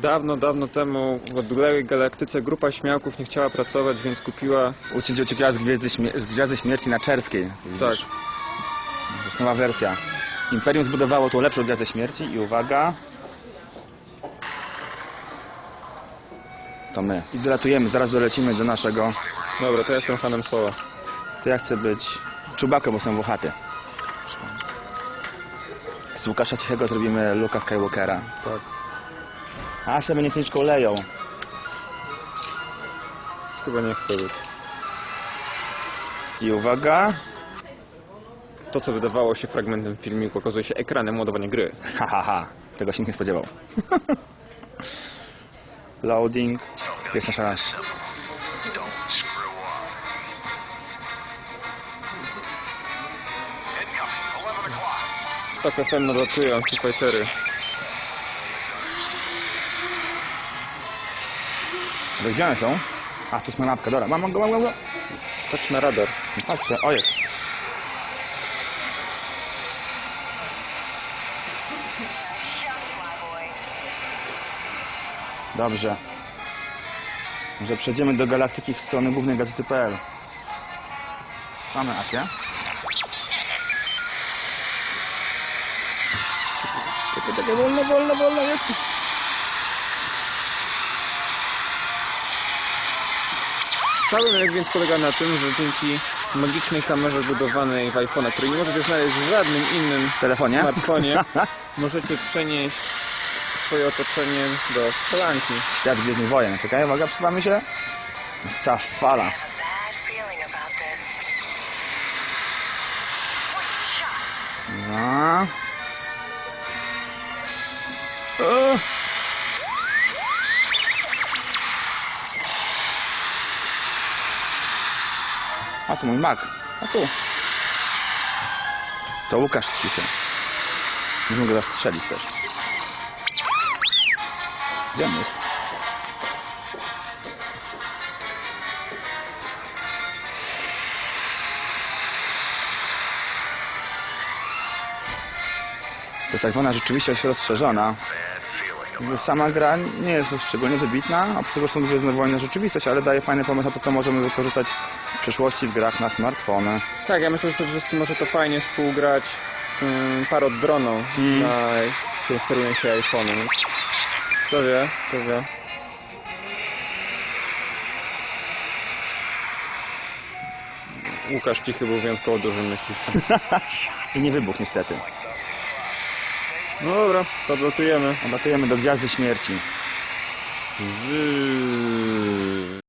Dawno, dawno temu w odległej galaktyce grupa śmiałków nie chciała pracować, więc kupiła... Uczyć uciekła z Gwiazdy, z Gwiazdy Śmierci na Czerskiej. Tak, Widzisz? To jest nowa wersja. Imperium zbudowało tą lepszą Gwiazdę Śmierci i uwaga... To my. I dolatujemy, zaraz dolecimy do naszego... dobra, to ja jestem fanem Solo. To ja chcę być Czubako, bo jestem włochaty. Z Łukasza Cichego zrobimy Luka Skywalkera. Tak. Asia będzie kniczką Leją. Chyba nie chcę być. I uwaga... To, co wydawało się fragmentem filmiku, okazuje się ekranem ładowania gry. Ha, ha, ha. Tego się nikt nie spodziewał. Loading. Jest nasza... Stock FM nadatuje Antifightery. Ale Gdzie one są? A, tu jest moja mapka, dobra. Mam, go, mam go, mam go. Patrz na radar. Patrzę, o jest. Dobrze. Może przejdziemy do galaktyki w stronę głównej gazety.pl. Mamy Asię. Czekaj, czekaj, wolno, wolno, wolno, jest. Cały lek więc polega na tym, że dzięki magicznej kamerze budowanej w iPhone'a, której nie możecie znaleźć w żadnym innym telefonie? smartfonie, możecie przenieść swoje otoczenie do strzelanki. Świat Gwiezdnych Wojen. Czekaj, uwaga, przesuwamy się. Jest cała fala. No. O. A tu mój mak. A tu. To Łukasz Cichy. Możemy go zastrzelić też. Gdzie on jest? To jest tak zwana rzeczywistość rozszerzona. Jakby Sama gra nie jest szczególnie wybitna, a przy tego są Gwiezdne Wojny rzeczywistość, ale daje fajny pomysł na to, co możemy wykorzystać w przyszłości w grach na smartfony. Tak, ja myślę, że przede wszystkim może to fajnie współgrać um, parą droną, na którą steruje się iPhone'em. Kto wie, kto wie. Łukasz Cichy był wyjątkowo dużym myśliwcem. I nie wybuch niestety. No dobra, to blokujemy. Odlatujemy do Gwiazdy Śmierci. Z...